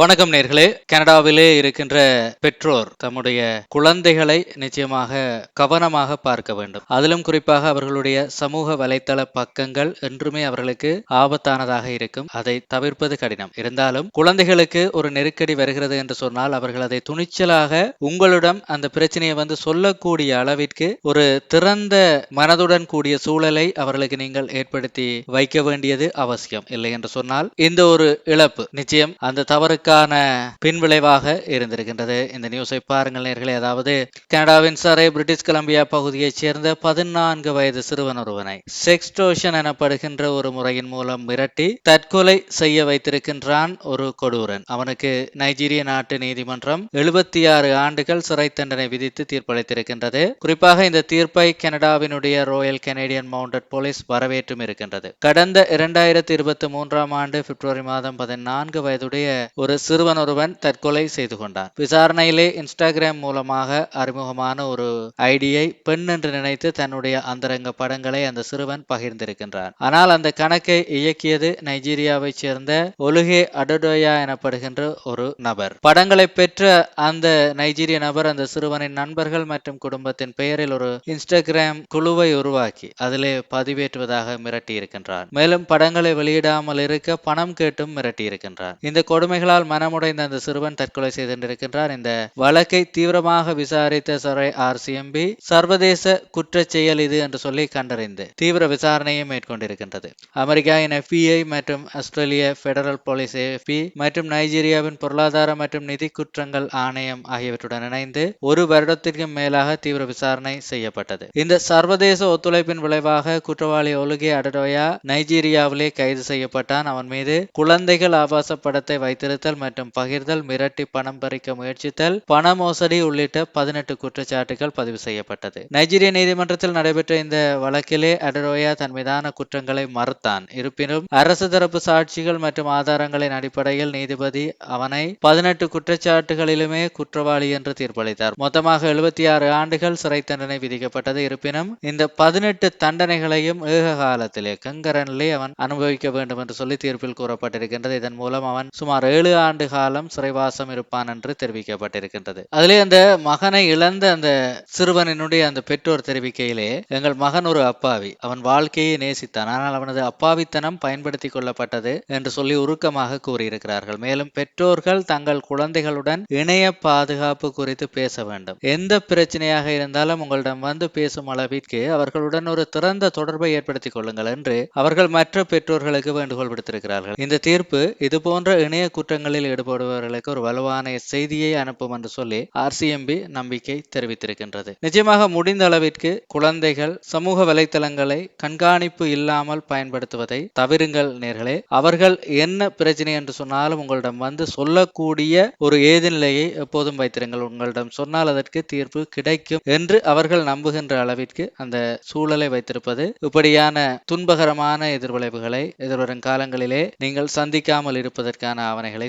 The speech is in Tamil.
வணக்கம் நேர்களே. கனடாவிலே இருக்கின்ற பெற்றோர் தம்முடைய குழந்தைகளை நிச்சயமாக கவனமாக பார்க்க வேண்டும். அதிலும் குறிப்பாக அவர்களுடைய சமூக வலைத்தள பக்கங்கள் என்றுமே அவர்களுக்கு ஆபத்தானதாக இருக்கும். அதை தவிர்ப்பது கடினம். இருந்தாலும் குழந்தைகளுக்கு ஒரு நெருக்கடி வருகிறது என்று சொன்னால் அவர்கள் அதை துணிச்சலாக உங்களிடம் அந்த பிரச்சனையை வந்து சொல்லக்கூடிய அளவிற்கு ஒரு திறந்த மனதுடன் கூடிய சூழலை அவர்களுக்கு நீங்கள் ஏற்படுத்தி வைக்க வேண்டியது அவசியம். இல்லை என்று சொன்னால் இந்த ஒரு இழப்பு நிச்சயம் அந்த அதற்கான பின்விளைவாக இருந்திருக்கின்றது. இந்த நியூஸை பாருங்கள் நேர்களே. அதாவது கனடாவின் சரை பிரிட்டிஷ் கொலம்பியா பகுதியைச் சேர்ந்த பதினான்கு வயது சிறுவன் ஒருவனை செக்ஸ்டோஷன் எனப்படுகின்ற ஒரு முறையின் மூலம் மிரட்டி தற்கொலை செய்ய வைத்திருக்கின்றான் ஒரு கொடூரன். அவனுக்கு நைஜீரிய நாட்டு நீதிமன்றம் எழுபத்தி ஆறு ஆண்டுகள் சிறை தண்டனை விதித்து தீர்ப்பளித்திருக்கின்றது. குறிப்பாக இந்த தீர்ப்பை கனடாவினுடைய ராயல் கனேடியன் மவுண்டட் போலீஸ் வரவேற்றும் இருக்கின்றது. கடந்த இரண்டாயிரத்தி இருபத்தி மூன்றாம் ஆண்டு பிப்ரவரி மாதம் பதினான்கு வயதுடைய ஒரு ஒரு சிறுவன் ஒருவன் தற்கொலை செய்து கொண்டான். விசாரணையிலே இன்ஸ்டாகிராம் மூலமாக அறிமுகமான ஒரு ஐடியை பெண் என்று நினைத்து தன்னுடைய அந்தரங்க படங்களை அந்த சிறுவன் பகிர்ந்திருக்கின்றான். ஆனால் அந்த கணக்கை இயக்கியது நைஜீரியாவைச் சேர்ந்த ஒலுகே அடடோயா எனப்படுகின்ற ஒரு நபர். படங்களை பெற்ற அந்த நைஜீரிய நபர் அந்த சிறுவனின் நண்பர்கள் மற்றும் குடும்பத்தின் பெயரில் ஒரு இன்ஸ்டாகிராம் குழுவை உருவாக்கி அதிலே பதிவேற்றுவதாக மிரட்டி இருக்கின்றார் மேலும் படங்களை வெளியிடாமல் இருக்க பணம் கேட்டும் மிரட்டி இருக்கின்றார் இந்த கொடுமைகளால் மனமுடைந்த அந்த சிறுவன் தற்கொலை செய்து கொண்டிருக்கின்றார் இந்த வழக்கை தீவிரமாக விசாரித்த சரை ஆர்சிஎம்பி சர்வதேச குற்ற செயல் இது என்று சொல்லி கண்டறிந்து தீவிர விசாரணையை மேற்கொண்டிருக்கின்றது. அமெரிக்காவின் எஃபிஐ மற்றும் ஆஸ்திரேலிய பெடரல் போலீஸ் ஏஎஃபி மற்றும் நைஜீரியாவின் பொருளாதார மற்றும் நிதி குற்றங்கள் ஆணையம் ஆகியவற்றுடன் இணைந்து ஒரு வருடத்திற்கும் மேலாக தீவிர விசாரணை செய்யப்பட்டது. இந்த சர்வதேச ஒத்துழைப்பின் விளைவாக குற்றவாளி ஒலுகே அடடோயா நைஜீரியாவிலே கைது செய்யப்பட்டான். அவன் மீது குழந்தைகள் ஆபாச படத்தை வைத்திருத்தல் மற்றும் பகிர்தல் மிரட்டி பணம் பறிக்க முயற்சித்தல் பண மோசடி உள்ளிட்ட பதினெட்டு குற்றச்சாட்டுகள் பதிவு செய்யப்பட்டது. நைஜீரிய நீதிமன்றத்தில் நடைபெற்ற இந்த வழக்கிலே அடரோயா தன் மீதான குற்றங்களை மறுத்தான். இருப்பினும் அரசு தரப்பு சாட்சிகள் மற்றும் ஆதாரங்களின் அடிப்படையில் நீதிபதி அவனை பதினெட்டு குற்றச்சாட்டுகளிலுமே குற்றவாளி என்று தீர்ப்பளித்தார். மொத்தமாக எழுபத்தி ஆறு ஆண்டுகள் சிறை தண்டனை விதிக்கப்பட்டது. இருப்பினும் இந்த பதினெட்டு தண்டனைகளையும் ஏக காலத்திலே கங்கரன்லே அவன் அனுபவிக்க வேண்டும் என்று சொல்லி தீர்ப்பில் கூறப்பட்டிருக்கின்றது. இதன் மூலம் அவன் சுமார் ஏழு ஆண்டு காலம் சிறைவாசம் இருப்பான் என்று தெரிவிக்கப்பட்டிருக்கின்றது. அதிலே அந்த மகனை இழந்த அந்த சிறுவனினுடைய அந்த பெற்றோர் தெரிவிக்கையிலே எங்கள் மகன் ஒரு அப்பாவி. அவன் வாழ்க்கையை நேசித்தான். ஆனால் அவனது அப்பாவித்தனம் பயன்படுத்தி கொள்ளப்பட்டது என்று சொல்லி உருக்கமாக கூறியிருக்கிறார்கள். மேலும் பெற்றோர்கள் தங்கள் குழந்தைகளுடன் இணைய பாதுகாப்பு குறித்து பேச வேண்டும். எந்த பிரச்சனையாக இருந்தாலும் உங்களிடம் வந்து பேசும் அளவிற்கு அவர்களுடன் ஒரு திறந்த தொடர்பை ஏற்படுத்திக் கொள்ளுங்கள் என்று அவர்கள் மற்ற பெற்றோர்களுக்கு வேண்டுகோள் விடுத்திருக்கிறார்கள். இந்த தீர்ப்பு இதுபோன்ற இணைய குற்றங்கள் குற்றங்களில் ஈடுபடுபவர்களுக்கு ஒரு வலுவான செய்தியை அனுப்பும் என்று சொல்லி ஆர்சிஎம்பி நம்பிக்கை தெரிவித்திருக்கின்றது. நிச்சயமாக முடிந்த அளவிற்கு குழந்தைகள் சமூக வலைத்தளங்களை கண்காணிப்பு இல்லாமல் பயன்படுத்துவதை தவிருங்கள் நேர்களே. அவர்கள் என்ன பிரச்சனை என்று சொன்னாலும் உங்களிடம் வந்து சொல்லக்கூடிய ஒரு ஏதுநிலையை எப்போதும் வைத்திருங்கள். உங்களிடம் சொன்னால் அதற்கு தீர்ப்பு கிடைக்கும் என்று அவர்கள் நம்புகின்ற அளவிற்கு அந்த சூழலை வைத்திருப்பது இப்படியான துன்பகரமான எதிர்விளைவுகளை எதிர்வரும் காலங்களிலே நீங்கள் சந்திக்காமல் இருப்பதற்கான ஆவணைகளை